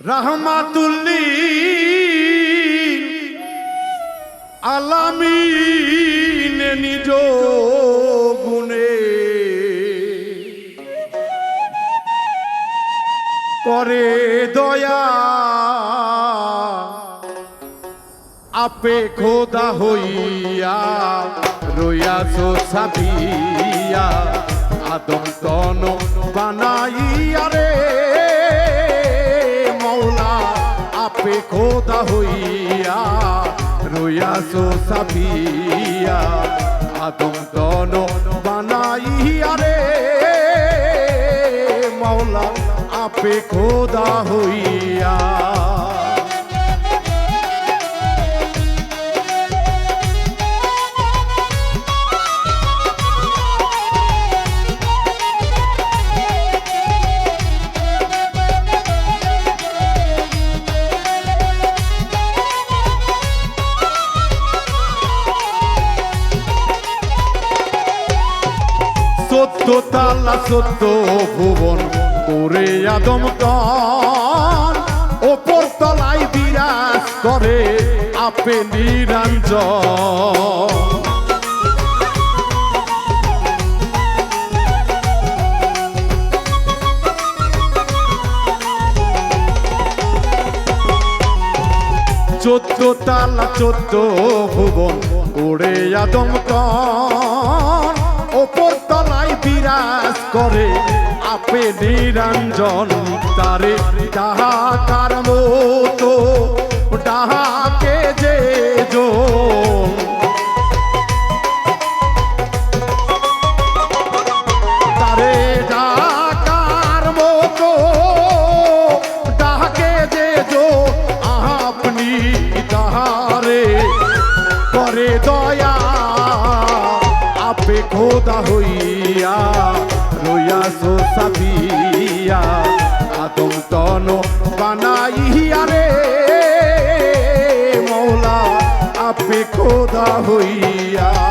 রহমাতুল্লি আলামিন নিজ গুণে করে দয়া। আপে খোদা হইয়া রইয়াছো সাবিয়া আদম তন বানাইয়া রে। আপে খোদা হইয়া রইয়াছো সাপিয়া আদম তন বানাইয়া রে। মাওলা আপে খোদা হইয়া। সত্য তালা সত্য ভুবন করে আদম ওপর তলায় বিরাজ করে আপে নিরঞ্জন। চোদ্দ তালা, চোদ্দ ভুবন ওড়ে আদম করে আপে নিরঞ্জন, তারে ডাহাকার মতো ডাহাকে যে জন তারে ডাকার মতো ডাকে যে জো দয়া, আপে খোদা হইয়া রে মৌলা আপে খোদা হইয়া।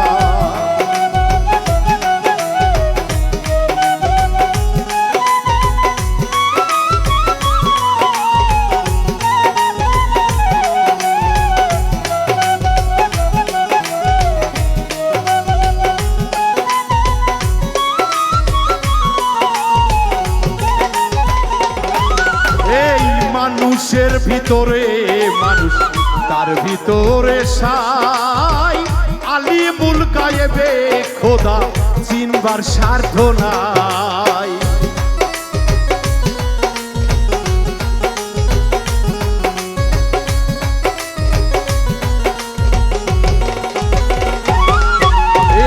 ভিতরে মানুষ, তার ভিতরে সাই। আলিমুল গায়েবে খোদা, চিনবার স্বার্থ নাই।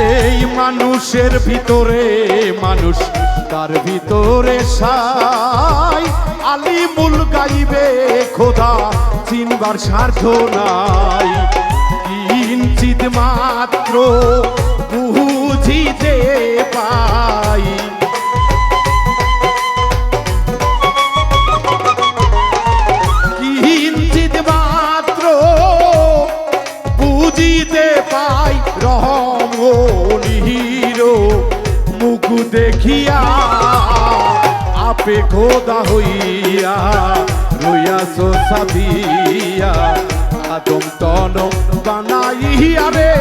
এই মানুষের ভিতরে মানুষ, তার ভিতরে সাই। আলিমুল গাইবে খোদা চিনবার স্বার্থ নাই। কিঞ্চিত মাত্র বুঝিতে পাই। আপে খোদা হইয়া রইয়াছ সাবিয়া আদম তন বানাইয়া রে।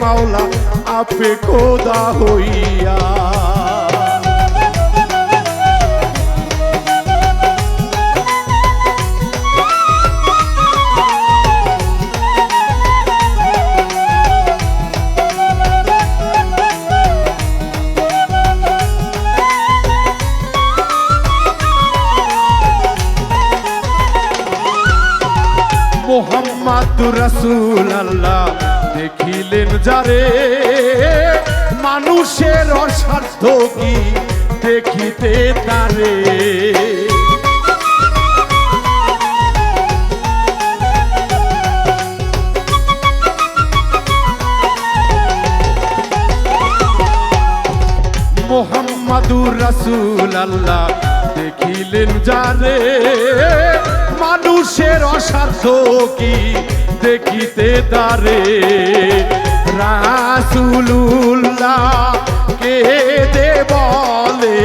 মাওলা আপে খোদা হইয়া মোহাম্মদ রসুল আল্লাহ দেখিলেন যারে? মানুষের অসাধ্য কি দেখিতে তারে? মোহাম্মদুর রসুল আল্লাহ দেখিলেন যারে? মানুষের অসাধ্য কি দেখিতে তারে? রাসুলুল্লাহ কে দে বলে?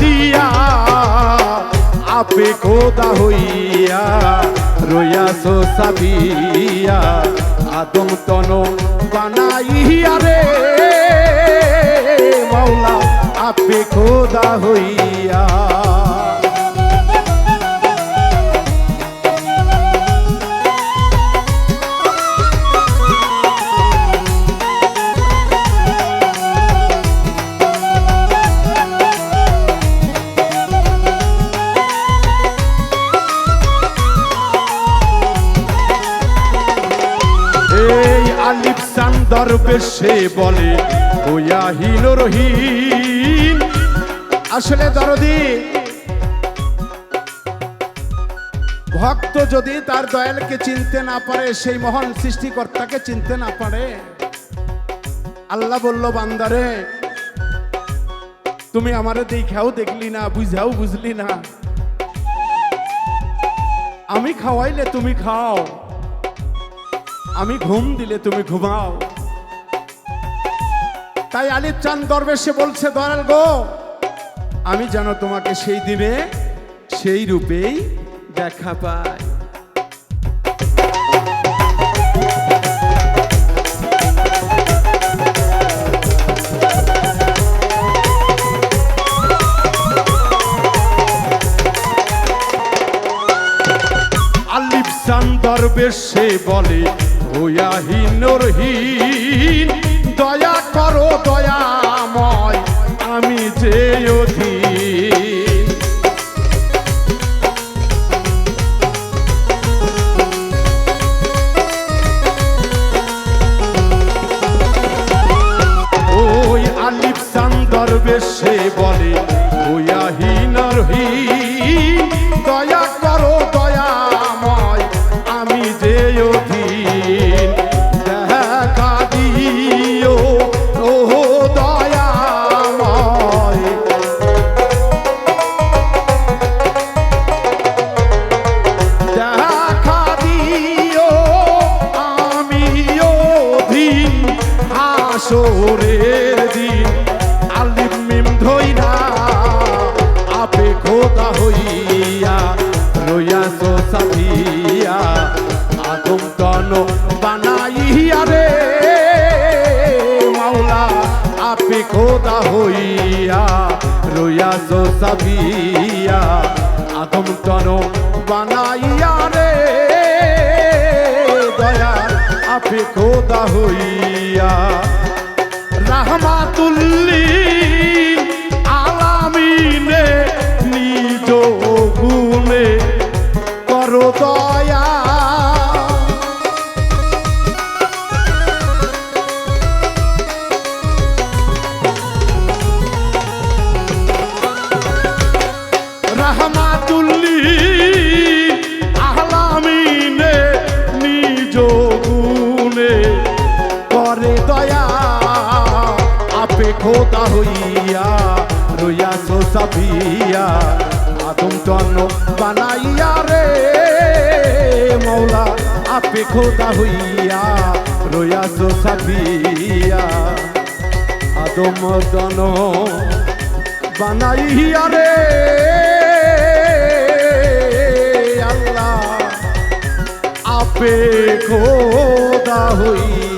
দিয়া আপে খোদা হইয়া রইয়াছো সাবিয়া আদম তন বানাইয়া রে। মাওলা আপে খোদা হইয়া। সান্দর বেশে বলে ওয়া হিনুর হিন আসলে দরদি, ভক্ত যদি তার দয়ালকে চিনতে না পারে, সেই মহান সৃষ্টিকর্তাকে চিনতে না পারে। আল্লাহ বলল, বান্দারে, তুমি আমারে দেখাও, দেখলি না, বুঝাও, বুঝলি না। আমি খাওয়াইলে তুমি খাও, আমি ঘুম দিলে তুমি ঘুমাও। তাই আলিফ চান দরবেশে বলছে, দয়াল গো, আমি যেন তোমাকে সেই দিনে, সেই রূপেই দেখা পাই। আলিফ সান দরবেশে বলে ওয়াহিনুর হীন দরবেশে বলে ওয়াহিনুর রইয়াছো সাবিয়া আদম তন বানাইয়া রে। দয়া আপে খোদা হইয়া। রাহমাতুল্লি দয়া আপে খোদা হইয়া, রইয়া সাবিয়া আদম তন্ন বানাইয়া রে, মৌলা, আপে খোদা হইয়া, রইয়া সাবিয়া আদম তন্ন বানাইয়া রে। আল্লাহ, আপে খোদা হইয়া